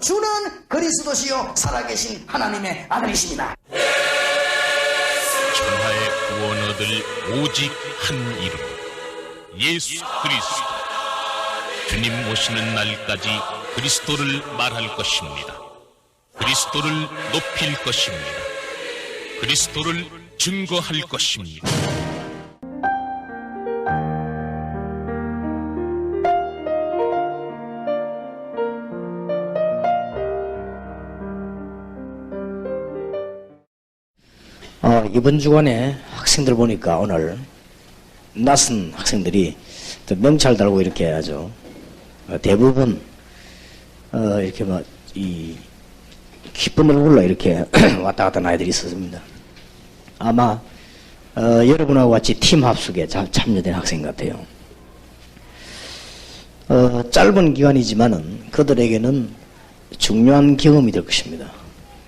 주는 그리스도시요 살아계신 하나님의 아들이십니다. 천하의 구원 얻을 오직 한 이름 예수 그리스도. 주님 오시는 날까지 그리스도를 말할 것입니다. 그리스도를 높일 것입니다. 그리스도를 증거할 것입니다 이번 주간에 학생들 보니까 오늘 낯선 학생들이 또 명찰 달고 이렇게 해야죠. 어, 대부분 어, 이렇게 뭐이 기쁜 얼굴로 이렇게 왔다 갔다 하는 아이들이 있었습니다. 아마 어, 여러분하고 같이 팀 합숙에 잘 참여된 학생 같아요. 어, 짧은 기간이지만은 그들에게는 중요한 경험이 될 것입니다.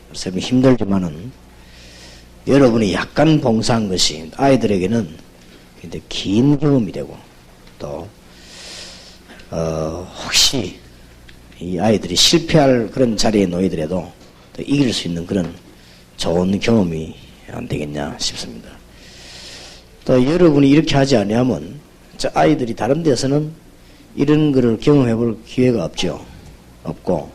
그래서 힘들지만은 여러분이 약간 봉사한 것이 아이들에게는 근데 긴 경험이 되고 또 어, 혹시 이 아이들이 실패할 그런 자리에 놓이더라도 또 이길 수 있는 그런 좋은 경험이 안 되겠냐 싶습니다. 또 여러분이 이렇게 하지 아니하면 저 아이들이 다른 데서는 이런 거를 경험해 볼 기회가 없죠. 없고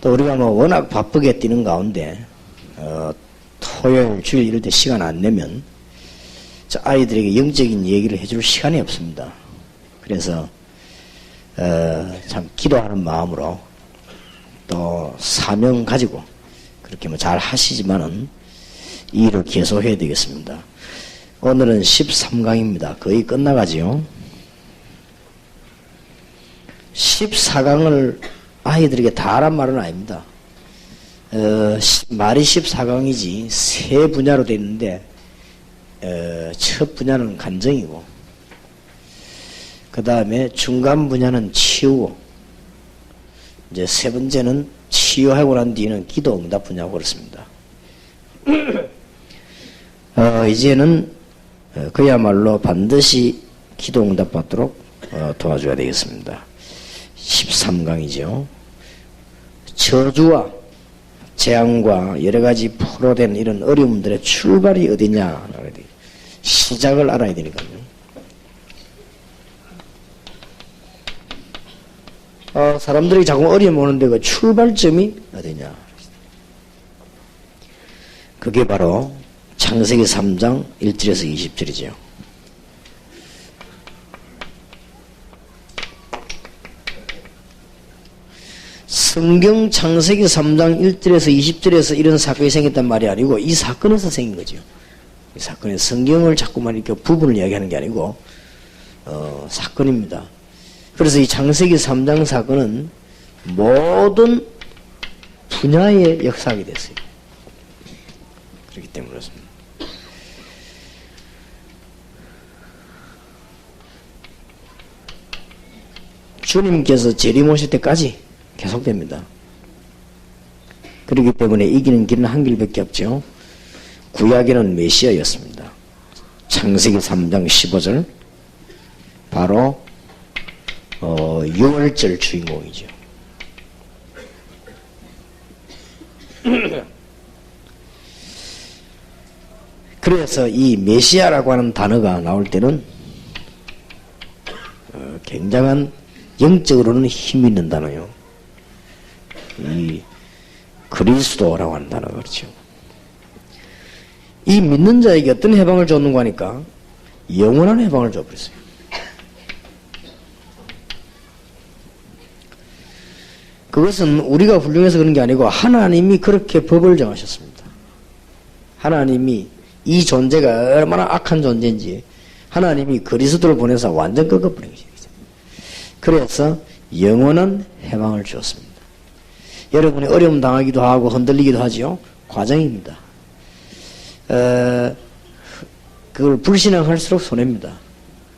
또 우리가 뭐 워낙 바쁘게 뛰는 가운데 어, 토요일, 주일 이럴 때 시간 안 내면 저 아이들에게 영적인 얘기를 해줄 시간이 없습니다. 그래서 어, 참 기도하는 마음으로 또 사명 가지고 그렇게 뭐 잘 하시지만은 이 일을 계속해야 되겠습니다. 오늘은 13강입니다. 거의 끝나가지요. 14강을 아이들에게 다 하란 말은 아닙니다. 어, 시- 말이 14강이지 세 분야로 되어 있는데 어, 첫 분야는 간정이고 그 다음에 중간 분야는 치유고 이제 세 번째는 치유하고 난 뒤는 기도 응답 분야고 그렇습니다. 어, 이제는 어, 그야말로 반드시 기도 응답 받도록 어, 도와줘야 되겠습니다. 13강이죠. 저주와 재앙과 여러 가지 포로된 이런 어려움들의 출발이 어디냐. 시작을 알아야 되니까요. 어, 사람들이 자꾸 어려움 오는데 그 출발점이 어디냐? 그게 바로 창세기 3장 1절에서 20절이죠. 성경 창세기 3장 1절에서 20절에서 이런 사건이 생겼단 말이 아니고 이 사건에서 생긴 거죠. 이 사건에 성경을 자꾸만 이렇게 부분을 이야기하는 게 아니고 어, 사건입니다. 그래서 이 창세기 3장 사건은 모든 분야의 역사하게 됐어요. 그렇기 때문에 그렇습니다. 주님께서 재림 오실 때까지 계속됩니다. 그렇기 때문에 이기는 길은 한 길밖에 없죠. 구약에는 메시아였습니다. 창세기 3장 15절 바로 어, 6월절 주인공이죠. 그래서 이 메시아라고 하는 단어가 나올 때는 어, 굉장한 영적으로는 힘 있는 단어요. 이 그리스도라고 하는 그렇죠. 이 믿는 자에게 어떤 해방을 줬는가 하니까 영원한 해방을 줘버렸어요. 그것은 우리가 훌륭해서 그런 게 아니고 하나님이 그렇게 법을 정하셨습니다. 하나님이 이 존재가 얼마나 악한 존재인지 하나님이 그리스도를 보내서 완전 꺾어버린 것이죠. 그래서 영원한 해방을 주었습니다. 여러분이 어려움 당하기도 하고 흔들리기도 하지요. 과정입니다. 어, 그걸 불신앙할수록 손해입니다.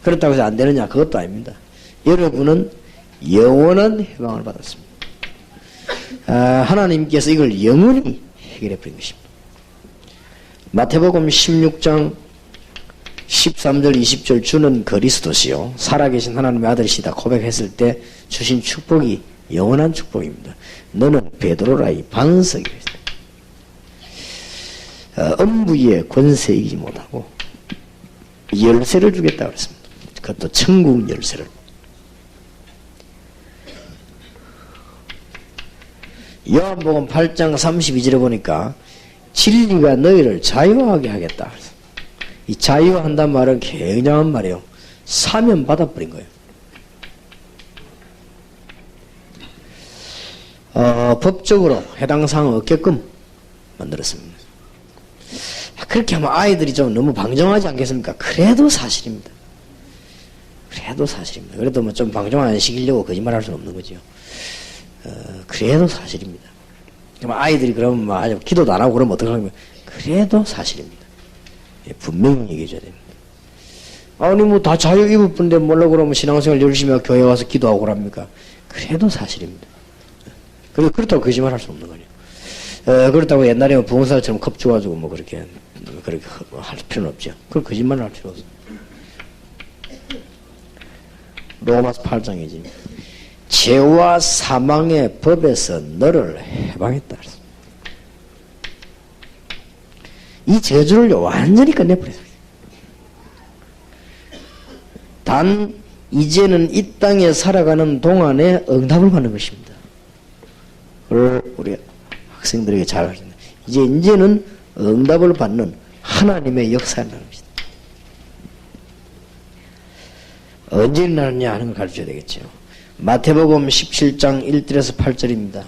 그렇다고 해서 안 되느냐? 그것도 아닙니다. 여러분은 영원한 해방을 받았습니다. 아, 하나님께서 이걸 영원히 해결해 버린 것입니다. 마태복음 16장 13절 20절 주는 그리스도시요 살아계신 하나님의 아들이시다 고백했을 때 주신 축복이 영원한 축복입니다. 너는 베드로라 이 반석이 어, 엄부의 권세 이기지 못하고 열쇠를 주겠다 그랬습니다. 그것도 천국 열쇠를. 요한복음 8장 32절에 보니까 진리가 너희를 자유하게 하겠다. 이 자유한단 말은 굉장한 말이에요. 사면 받아버린 거예요. 어, 법적으로 해당 사항 없게끔 만들었습니다. 그렇게 하면 아이들이 좀 너무 방정하지 않겠습니까? 그래도 사실입니다. 그래도 사실입니다. 그래도 뭐 좀 방정 안 시키려고 거짓말 할 수는 없는 거죠. 어, 그래도 사실입니다. 그럼 아이들이 그러면 뭐 아주 기도도 안 하고 그러면 어떡하면 그래도 사실입니다. 예, 분명히 얘기해줘야 됩니다. 아니 뭐 다 자유 입을 뿐인데 몰라 그러면 신앙생활 열심히 하고 교회 와서 기도하고 그럽니까? 그래도 사실입니다. 그리고 그렇다고 거짓말 할 수 없는 거죠. 어, 그렇다고 옛날에 뭐 부흥사처럼 겁주가지고 뭐 그렇게 그렇게 할 필요는 없죠. 그걸 거짓말을 할 필요 없어. 로마서 8장이지. 죄와 사망의 법에서 너를 해방했다. 이 저주를 완전히 끝내버렸어요. 단 이제는 이 땅에 살아가는 동안에 응답을 받는 것입니다. 그걸 우리 학생들에게 잘 알려줍니다. 이제 이제는 응답을 받는 하나님의 역사를 나는 것이다. 언제 일어나느냐 하는 걸 가르쳐야 되겠죠. 마태복음 17장 1절에서 8절입니다.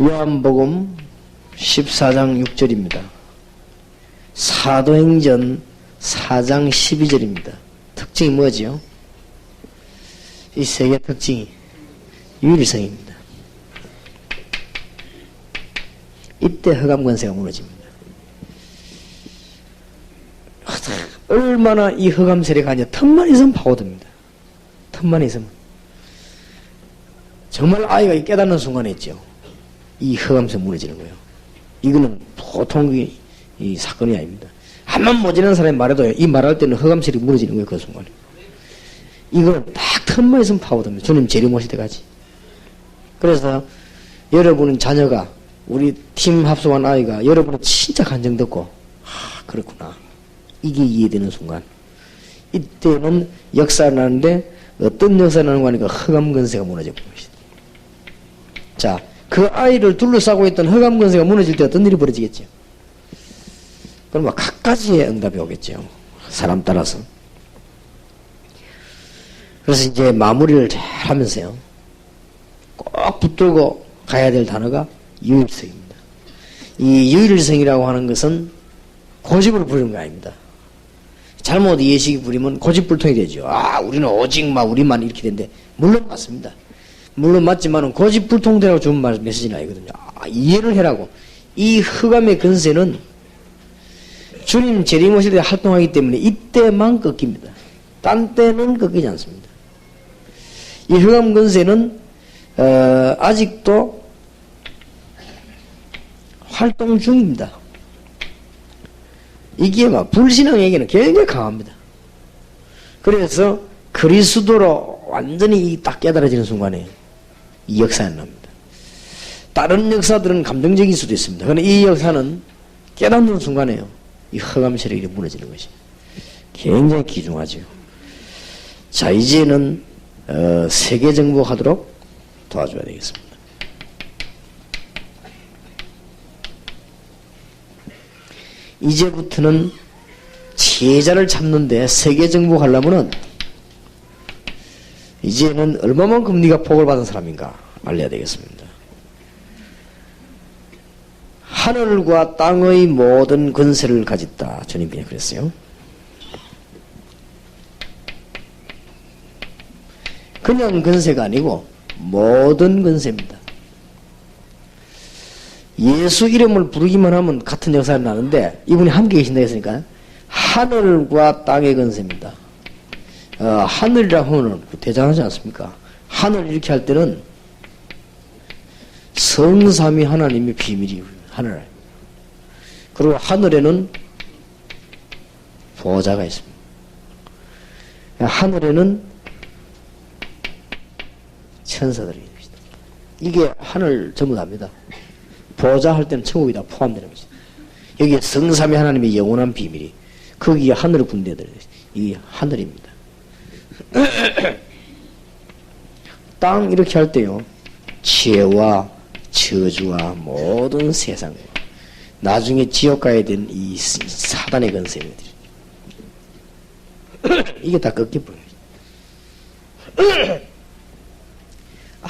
요한복음 14장 6절입니다. 사도행전 4장 12절입니다. 특징이 뭐지요? 이세개 특징이 유일성입니다. 이때 허감 권세가 무너집니다. 얼마나 이 허감 세례가 아니야 틈만 있으면 파고듭니다. 틈만 있으면 정말 아이가 깨닫는 순간에 있죠. 이 허감세 무너지는 거예요. 이거는 보통 이, 이 사건이 아닙니다. 한번 모지는 사람이 말해도 이 말할 때는 허감sel이 무너지는 거예요. 그 순간에. 이거는 딱 틈만 있으면 파고듭니다. 주님 재림오실 때까지. 그래서 여러분은 자녀가 우리 팀 합숙한 아이가 여러분은 진짜 간정 듣고 아 그렇구나 이게 이해되는 순간 이때는 역사가 나는데 어떤 역사가 나는 거 하니까 허감건세가 무너져 버린 것이다. 자, 그 아이를 둘러싸고 있던 허감건세가 무너질 때 어떤 일이 벌어지겠죠? 그럼 뭐 각가지의 응답이 오겠죠. 사람 따라서. 그래서 이제 마무리를 잘 하면서요. 꼭 붙들고 가야 될 단어가 유일성입니다. 이 유일성이라고 하는 것은 고집을 부리는 거 아닙니다. 잘못 예식이 부리면 고집불통이 되죠. 아, 우리는 오직 막 우리만 이렇게 된데 물론 맞습니다. 물론 맞지만은 고집불통되라고 주는 말 메시지는 아니거든요. 아, 이해를 해라고. 이 흑암의 근세는 주님 재림 오실 때 활동하기 때문에 이때만 꺾입니다. 딴 때는 꺾이지 않습니다. 이 흑암 근세는 어, 아직도 활동 중입니다. 이게 막 불신앙에게는 굉장히 강합니다. 그래서 그리스도로 완전히 딱 깨달아지는 순간에 이 역사가 납니다. 다른 역사들은 감정적일 수도 있습니다. 그러나 이 역사는 깨닫는 순간에요. 이 허감 세력이 무너지는 것이 굉장히 귀중하죠. 자, 이제는 어, 세계 정복하도록 도와줘야 되겠습니다. 이제부터는 제자를 찾는데 세계 정복하려면은 이제는 얼마만큼 네가 복을 받은 사람인가 알려야 되겠습니다. 하늘과 땅의 모든 권세를 가졌다. 주님이 그랬어요. 그냥 권세가 아니고 모든 권세입니다. 예수 이름을 부르기만 하면 같은 역사가 나는데 이분이 함께 계신다 했으니까 하늘과 땅의 권세입니다. 어, 하늘이라고 하면 대단하지 않습니까? 하늘 이렇게 할 때는 성삼위 하나님의 비밀이 하늘. 그리고 하늘에는 보호자가 있습니다. 하늘에는 천사들이 계시다. 이게 하늘 전부 다입니다. 보좌 할 때는 천국이 다 포함되는 것이다. 여기에 성삼위 하나님의 영원한 비밀이 거기에 하늘 군대들 이 하늘입니다. 땅 이렇게 할 때요 지혜와 저주와 모든 세상 나중에 지옥 가야 된이 사단의 건세들 이게 다 꺾여 버려요.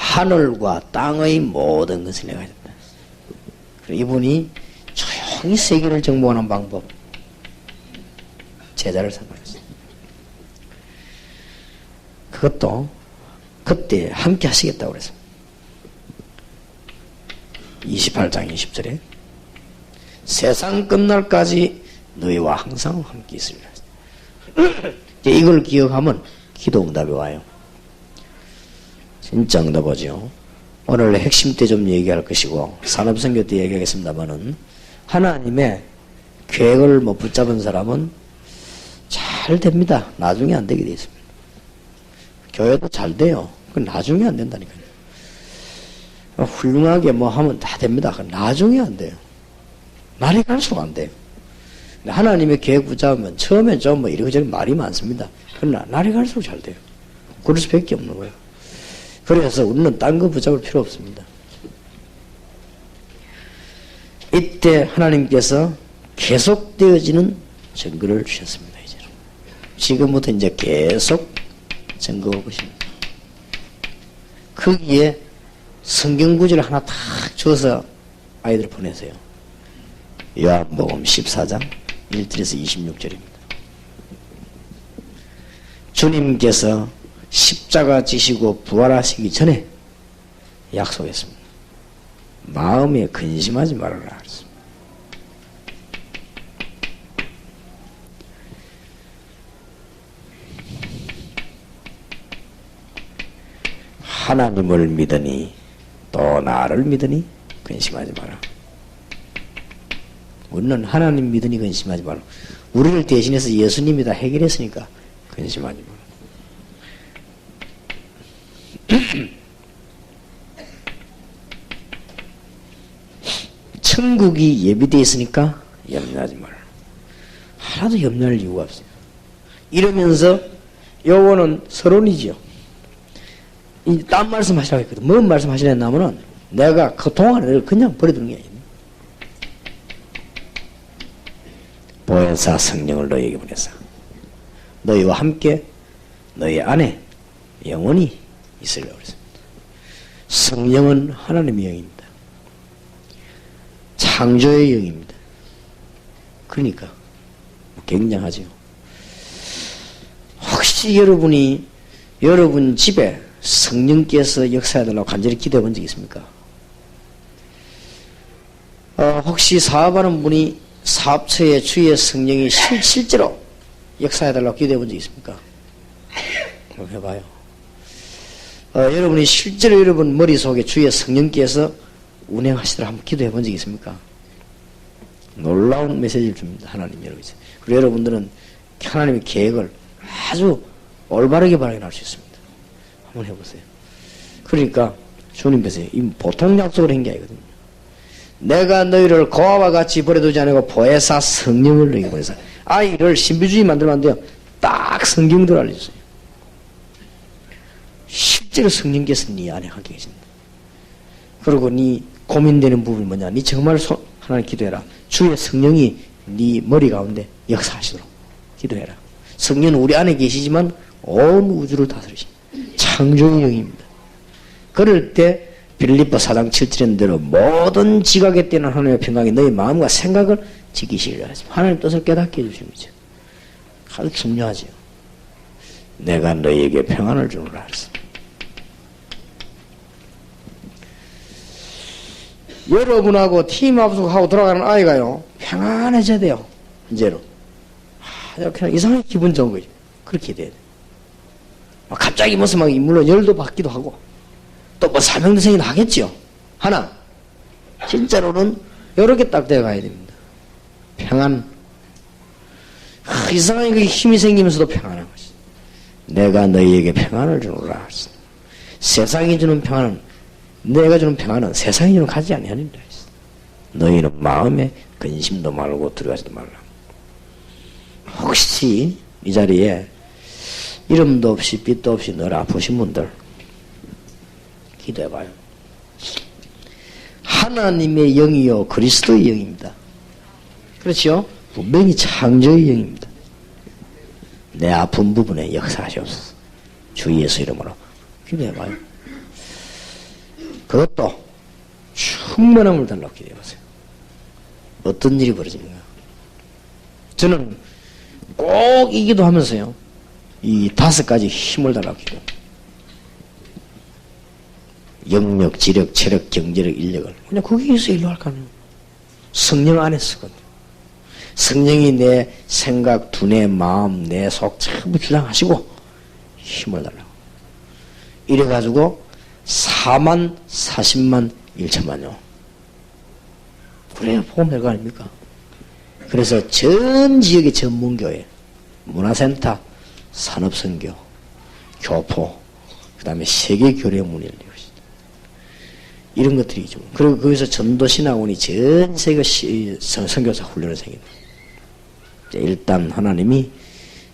하늘과 땅의 모든 것을 내가 했다. 이분이 조용히 세계를 정복하는 방법 제자를 선발했어요. 그것도 그때 함께 하시겠다고 그랬어요. 28장 20절에 세상 끝날까지 너희와 항상 함께 있으리라. 이걸 기억하면 기도 응답이 와요. 진짜 응답 오죠. 오늘 핵심 때 좀 얘기할 것이고 산업선교 때 얘기하겠습니다만은 하나님의 계획을 못 붙잡은 사람은 잘 됩니다. 나중에 안 되게 돼 있습니다. 교회도 잘 돼요. 그 나중에 안 된다니까요. 훌륭하게 뭐 하면 다 됩니다. 그 나중에 안 돼요. 날이 갈수록 안 돼요. 하나님의 계획 붙잡으면 처음엔 좀뭐 이러저러 말이 많습니다. 그러나 날이 갈수록 잘 돼요. 그럴 수밖에 없는 거예요. 그래서 우리는 딴 거 붙잡을 필요 없습니다. 이때 하나님께서 계속되어지는 증거를 주셨습니다. 이제 지금부터 이제 계속 증거 올 것입니다. 거기에 성경 구절을 하나 탁 줘서 아이들 보내세요. 요한복음 14장 1절에서 26절입니다. 주님께서 십자가 지시고 부활하시기 전에 약속했습니다. 마음에 근심하지 말아라. 하나님을 믿으니 또 나를 믿으니 근심하지 마라. 우리는 하나님 믿으니 근심하지 마라. 우리를 대신해서 예수님이 다 해결했으니까 근심하지 마라. 천국이 예비되어 있으니까 염려하지 마라. 하나도 염려할 이유가 없어요. 이러면서 요거는 서론이죠. 이딴 말씀 하시라고 했거든. 뭔 말씀 하시냐면은 내가 그 동안을 그냥 버려두는 게 아니에요. 보혜사 성령을 너희에게 보내사 너희와 함께 너희 안에 영원히 있으려고 그랬습니다. 성령은 하나님의 영입니다. 창조의 영입니다. 그러니까 굉장하죠. 혹시 여러분이 여러분 집에 성령께서 역사해달라고 간절히 기도해 본적 있습니까? 어, 혹시 사업하는 분이 사업처에 주의 성령이 실, 실제로 역사해달라고 기도해 본적 있습니까? 해봐요. 어, 여러분이 실제로 여러분 머릿속에 주의 성령께서 운행하시도록 한번 기도해 본적 있습니까? 놀라운 메시지를 줍니다. 하나님 여러분이. 그리고 여러분들은 하나님의 계획을 아주 올바르게 발견할 수 있습니다. 한번 해보세요. 그러니까 주님께서 이 보통 약속을 한 게 아니거든요. 내가 너희를 고아와 같이 버려두지 않고 보혜사 성령을 너희에게 보내서 아이를 신비주의 만들면 안 돼요. 딱 성경대로 알려주세요. 실제로 성령께서 네 안에 함께 계신다. 그리고 네 고민되는 부분이 뭐냐? 네 정말 소, 하나님 기도해라. 주의 성령이 네 머리 가운데 역사하시도록 기도해라. 성령은 우리 안에 계시지만 온 우주를 다스리십니다. 창조의 영입니다. 그럴 때 빌립보 4장 7절인 대로 모든 지각에 뛰는 하나님의 평강이 너희 마음과 생각을 지키시리라 하십니다. 하나님 뜻을 깨닫게 해주십니다. 아주 중요하죠. 내가 너희에게 평안을 주노라 했습니다. 여러분하고 팀 합숙하고 돌아가는 아이가요 평안해져야 돼요. 이제로. 아, 그냥 이상하게 기분 좋은 거죠. 그렇게 돼야 돼. 막 갑자기 무슨 막 물론 열도 받기도 하고 또 뭐 사명대생이나 하겠죠. 하나 진짜로는 이렇게 딱 돼가야 됩니다. 평안. 아, 이상하게 힘이 생기면서도 평안한 것이. 내가 너희에게 평안을 주노라. 세상이 주는 평안은 내가 주는 평안은 세상이 주는 가지 아니하니라. 너희는 마음에 근심도 말고 두려워하지도 말라. 혹시 이 자리에 이름도 없이 빛도 없이 늘 아프신 분들 기도해봐요. 하나님의 영이요 그리스도의 영입니다. 그렇죠? 분명히 창조의 영입니다. 내 아픈 부분에 역사하시옵소서. 주 예수 이름으로 기도해봐요. 그것도 충만함을 달라고 기도해보세요. 어떤 일이 벌어집니까? 저는 꼭 이 기도 하면서요. 이 다섯 가지 힘을 달라고 기도합니다. 영력, 지력, 체력, 경제력, 인력을 그냥 거기에서 일로 할까요? 성령 안에서거든요. 성령이 내 생각, 두뇌, 마음, 내 속 전부 주장하시고 힘을 달라고. 이래가지고 4만, 40만, 1천만요. 그래야 될거 아닙니까? 그래서 전 지역의 전문교회, 문화센터, 산업선교, 교포, 그 다음에 세계교회 문을 열리고 있습니다. 이런 것들이 좀. 그리고 거기서 전도신학원이 전 세계 선교사 훈련을 생깁니다. 일단 하나님이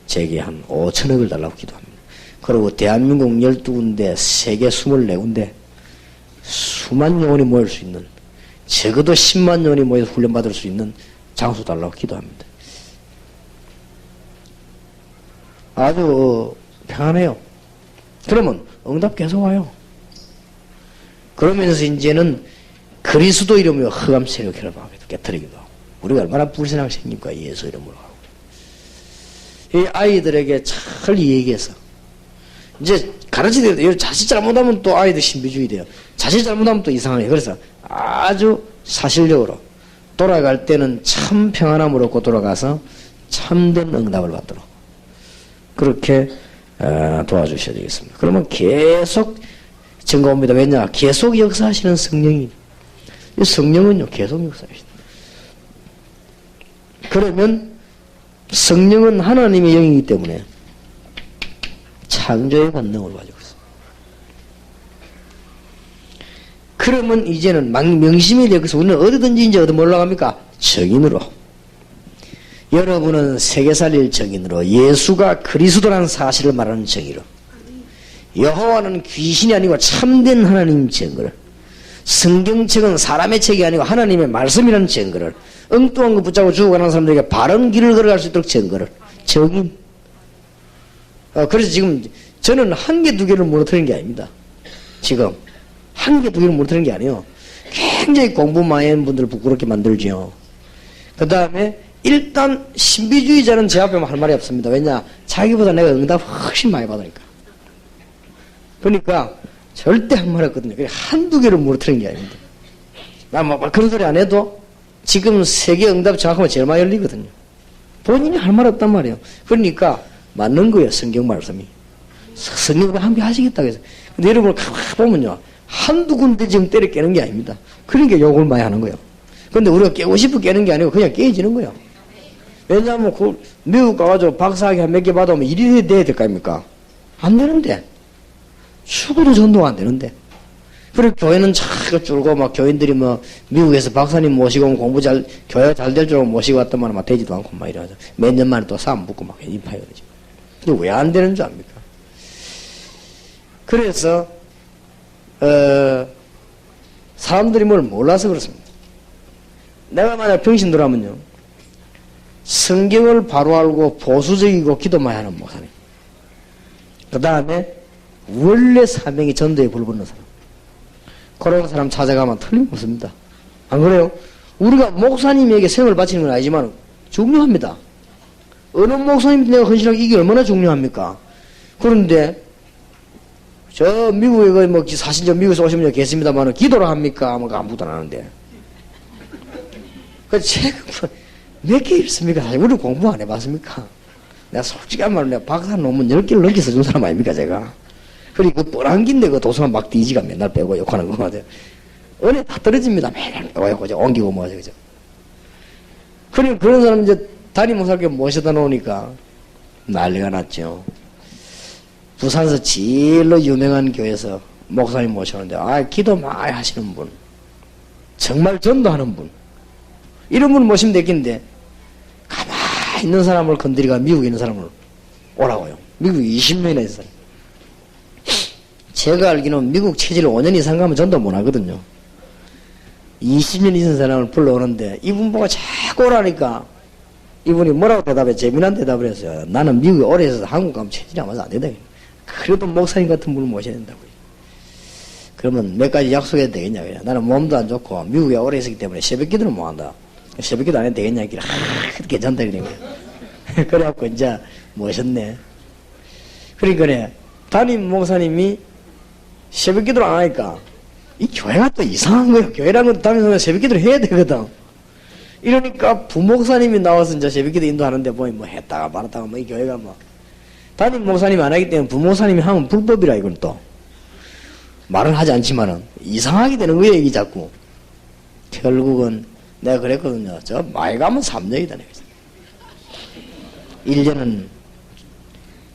제게 한 5천억을 달라고 기도합니다. 그리고 대한민국 12군데, 세계 24군데, 수만 영혼이 모일 수 있는, 적어도 10만 영혼이 모여서 훈련받을 수 있는 장소 달라고 기도합니다. 아주 어, 평안해요. 그러면 응답 계속 와요. 그러면서 이제는 그리스도 이름으로 흑암 세력 결합하기도 깨뜨리기도 하고 우리가 얼마나 불신하게 생깁니까 예수 이름으로 하고 이 아이들에게 잘 얘기해서 이제 가르치더라도 이거 자칫 잘못하면 또 아이들 신비주의 돼요. 자칫 잘못하면 또 이상해요. 그래서 아주 사실적으로 돌아갈 때는 참 평안함을 얻고 돌아가서 참된 응답을 받도록 그렇게 어, 도와주셔야 되겠습니다. 그러면 계속 증거 옵니다. 왜냐? 계속 역사하시는 성령이 이 성령은요 계속 역사하신다. 그러면 성령은 하나님의 영이기 때문에 창조의 권능을 가지고 있습니다. 그러면 이제는 막- 명심이 되어서 우리는 어디든지 이제 어디 올라갑니까? 정인으로. 여러분은 세계 살릴 정인으로 예수가 그리스도라는 사실을 말하는 정의로 여호와는 귀신이 아니고 참된 하나님 증거를 성경책은 사람의 책이 아니고 하나님의 말씀이라는 증거를 엉뚱한 거 붙잡고 죽어가는 사람들에게 바른 길을 걸어갈 수 있도록 증거를 정인 어, 그래서 지금 저는 한 개, 두 개를 무너뜨리는 게 아닙니다. 지금. 한 개, 두 개를 무너뜨리는 게 아니에요. 굉장히 공부 많이 하는 분들을 부끄럽게 만들죠. 그 다음에 일단 신비주의자는 제 앞에 할 말이 없습니다. 왜냐? 자기보다 내가 응답 훨씬 많이 받으니까. 그러니까 절대 한 말 없거든요. 그냥 한두 개를 무너뜨리는 게 아닙니다. 나뭐 뭐 그런 소리 안 해도 지금 세계 응답 정확하면 제일 많이 열리거든요. 본인이 할 말 없단 말이에요. 그러니까 맞는 거예요. 성경 말씀이. 성경을 함께 하시겠다고 해서. 근데 여러분 가만 보면요. 한두 군데 지금 때려 깨는 게 아닙니다. 그러니까 욕을 많이 하는 거예요. 근데 우리가 깨고 싶어 깨는 게 아니고 그냥 깨지는 거예요. 왜냐하면 그 미국 가가지고 박사학위 한 몇 개 받아오면 일이 돼야 될 거 아닙니까? 안 되는데. 죽어도 전도가 안 되는데. 그리고 교회는 자꾸 줄고 막 교인들이 뭐 미국에서 박사님 모시고 공부 잘 교회 잘 될 줄 모시고 왔더만 막 되지도 않고 막 이러죠. 몇년 만에 또 싸움 붙고 막 인파해 그러죠. 왜 안 되는 줄 압니까? 그래서 어 사람들이 뭘 몰라서 그렇습니다. 내가 만약 병신들하면요 성경을 바로 알고 보수적이고 기도 많이 하는 목사님. 그 다음에 원래 사명이 전도에 불붙는 사람. 그런 사람 찾아가면 틀림없습니다. 안 그래요? 우리가 목사님에게 생을 바치는 건 아니지만 중요합니다. 어느 목사님 내가 헌신하기 이게 얼마나 중요합니까? 그런데 저 미국에 그뭐 사실 저 미국에서 오신 분이 계십니다만 기도를 합니까? 뭐 아무도 안 하는데. 그 책은 몇개 읽습니까? 사실 우리 공부 안 해봤습니까? 내가 솔직한 말로 내가 박사 논문 10개를 넘게 써준 사람 아닙니까, 제가? 그리고 그 뻔한 긴데 그 도서관 막 뒤지가 맨날 빼고 욕하는 거 같아요. 은혜 다 떨어집니다. 맨날 빼고? 옮기고 뭐 하죠, 그죠? 그리고 그런 사람 이제 담임 목사께 모셔다 놓으니까 난리가 났죠. 부산에서 제일로 유명한 교회에서 목사님 모셨는데, 아, 기도 많이 하시는 분. 정말 전도하는 분. 이런 분 모시면 되겠는데, 가만히 있는 사람을 건드리가 미국에 있는 사람을 오라고요. 미국 20년이나 있는 사람. 제가 알기로는 미국 체질 5년 이상 가면 전도 못 하거든요. 20년 있는 사람을 불러오는데, 이분 보고 자꾸 오라니까, 이분이 뭐라고 대답해? 재미난 대답을 했어요. 나는 미국에 오래 있어서 한국 가면 체질이 아마도 안 된다. 그래도 목사님 같은 분을 모셔야 된다고. 그러면 몇 가지 약속해도 되겠냐, 그냥. 나는 몸도 안 좋고, 미국에 오래 있었기 때문에 새벽 기도는 못 한다. 새벽 기도 안 해도 되겠냐, 이렇게. 아, 괜찮다, 그래. 그래갖고, 이제, 모셨네. 그러니까, 담임 목사님이 새벽 기도를 안 하니까, 이 교회가 또 이상한 거예요. 교회라는 건 담임 목사님 새벽 기도를 해야 되거든. 이러니까 부목사님이 나와서 이제 새벽기도 인도하는데 보니 뭐 했다가 말았다가 뭐 이 교회가 뭐. 담임 목사님이 안 하기 때문에 부목사님이 하면 불법이라 이건 또. 말은 하지 않지만은 이상하게 되는 거예요 이게 자꾸. 결국은 내가 그랬거든요. 저 많이 가면 3년이다 내가 1년은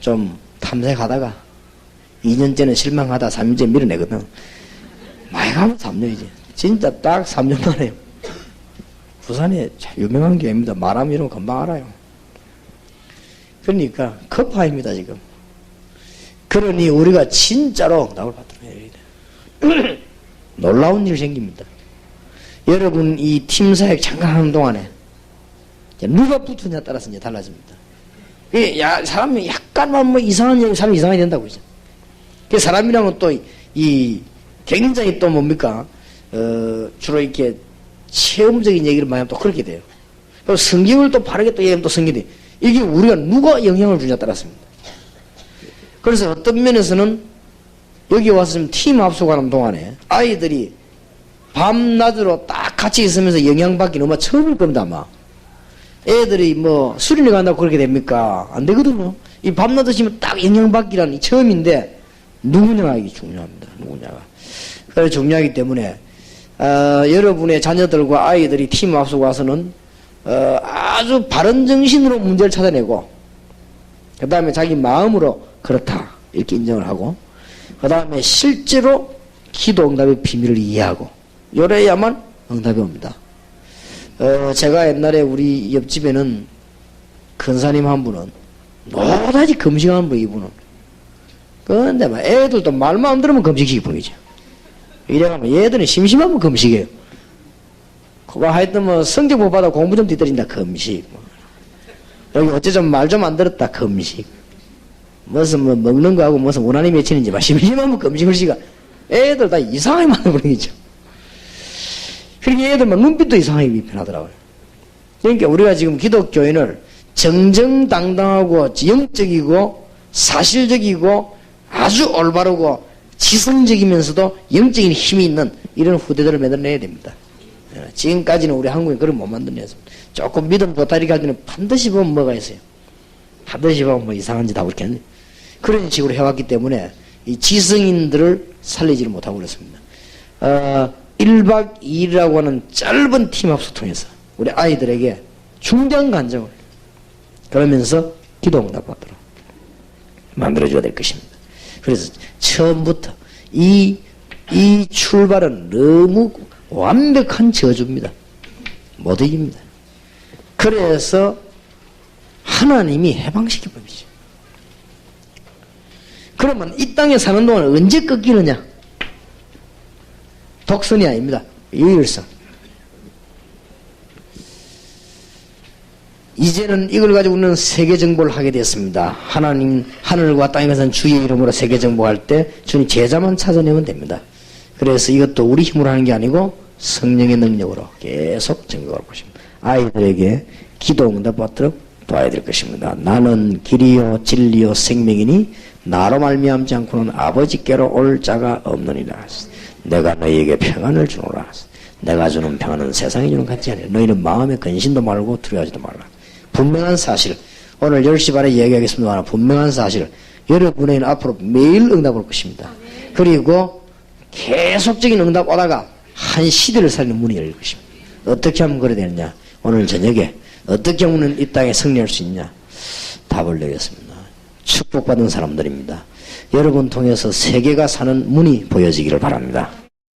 좀 탐색하다가 2년째는 실망하다 3년째 밀어내거든. 많이 가면 3년이지. 진짜 딱 3년 만에 부산에 참 유명한 교회입니다. 말하면 거 금방 알아요. 그러니까 급파입니다 지금. 그러니 우리가 진짜로 응답을 돼. 놀라운 일이 생깁니다. 여러분 이 팀 사역 잠깐 하는 동안에 누가 붙느냐 따라서 이제 달라집니다. 이 야, 사람이 약간만 뭐 이상한 얘기, 사람이 이상하게 된다고 이제. 그 사람이랑은 또이 굉장히 또 뭡니까 어, 주로 이렇게 체험적인 얘기를 많이 하면 또 그렇게 돼요. 그리고 성경을 또 바르게 또 얘기하면 또 성경이 이게 우리가 누가 영향을 주냐에 따랐습니다. 그래서 어떤 면에서는 여기 와서 지금 팀 합숙하는 동안에 아이들이 밤낮으로 딱 같이 있으면서 영향받기는 아마 처음일 겁니다, 아마. 애들이 뭐 수련회 간다고 그렇게 됩니까? 안 되거든요. 이 밤낮 드시면 딱 영향받기란 이 처음인데 누구냐가 이게 중요합니다. 누구냐가. 그래서 중요하기 때문에 어, 여러분의 자녀들과 아이들이 팀 앞서 와서는 어, 아주 바른 정신으로 문제를 찾아내고 그 다음에 자기 마음으로 그렇다 이렇게 인정을 하고 그 다음에 실제로 기도 응답의 비밀을 이해하고 요래야만 응답이 옵니다. 어, 제가 옛날에 우리 옆집에는 근사님 한 분은 노다지 금식하는 분 이분은 그런데 막 애들도 말만 안 들으면 금식시키 분이죠. 이래가면 얘들은 심심하면 금식이에요. 그거 하여튼 뭐 성적 못 받아 공부 좀 뒤떨린다 금식. 뭐. 여기 어째 좀 말 좀 안 들었다 금식. 무슨 뭐 먹는 거하고 무슨 원한이 맺히는지 막 심심하면 금식을 시가 애들 다 이상하게 만들어버리죠. 그러니까 애들만 눈빛도 이상하게 변하더라고요. 그러니까 우리가 지금 기독교인을 정정당당하고 영적이고 사실적이고 아주 올바르고 지성적이면서도 영적인 힘이 있는 이런 후대들을 만들어내야 됩니다. 예, 지금까지는 우리 한국에 그런 못 만들어냈습니다. 조금 믿음 갈 때는 반드시 보면 뭐가 있어요. 반드시 보면 뭐 이상한 짓 하고 하는 그런 식으로 해왔기 때문에 이 지성인들을 살리지를 못하고 그렇습니다. 어, 1박 2일이라고 하는 짧은 팀합수 통해서 우리 아이들에게 중대한 간정을 그러면서 기도 응답 받도록 만들어줘야 될 것입니다. 그래서 처음부터 이, 이 출발은 너무 완벽한 저주입니다. 못 이깁니다. 그래서 하나님이 해방시켜 버리죠. 그러면 이 땅에 사는 동안 언제 꺾이느냐? 독선이 아닙니다. 유일성. 이제는 이걸 가지고 우리는 세계 정보를 하게 됐습니다. 하나님 하늘과 땅에 가선 주의 이름으로 세계 정보할 때 주님 제자만 찾아내면 됩니다. 그래서 이것도 우리 힘으로 하는 게 아니고 성령의 능력으로 계속 증거할 것입니다. 아이들에게 기도 응답 받도록 도와야 될 것입니다. 나는 길이요 진리요 생명이니 나로 말미암지 않고는 아버지께로 올 자가 없느니라. 내가 너희에게 평안을 주노라. 내가 주는 평안은 세상이 주는 같지 아니라 너희는 마음에 근심도 말고 두려워하지도 말라. 분명한 사실 오늘 10시 반에 얘기하겠습니다만 분명한 사실 여러분에게는 앞으로 매일 응답 올 것입니다. 그리고 계속적인 응답 오다가 한 시대를 살리는 문이 열릴 것입니다. 어떻게 하면 그래 되느냐? 오늘 저녁에 어떻게 하면 이 땅에 승리할 수 있냐? 답을 내겠습니다. 축 축복받은 사람들입니다. 여러분 통해서 세계가 사는 문이 보여지기를 바랍니다.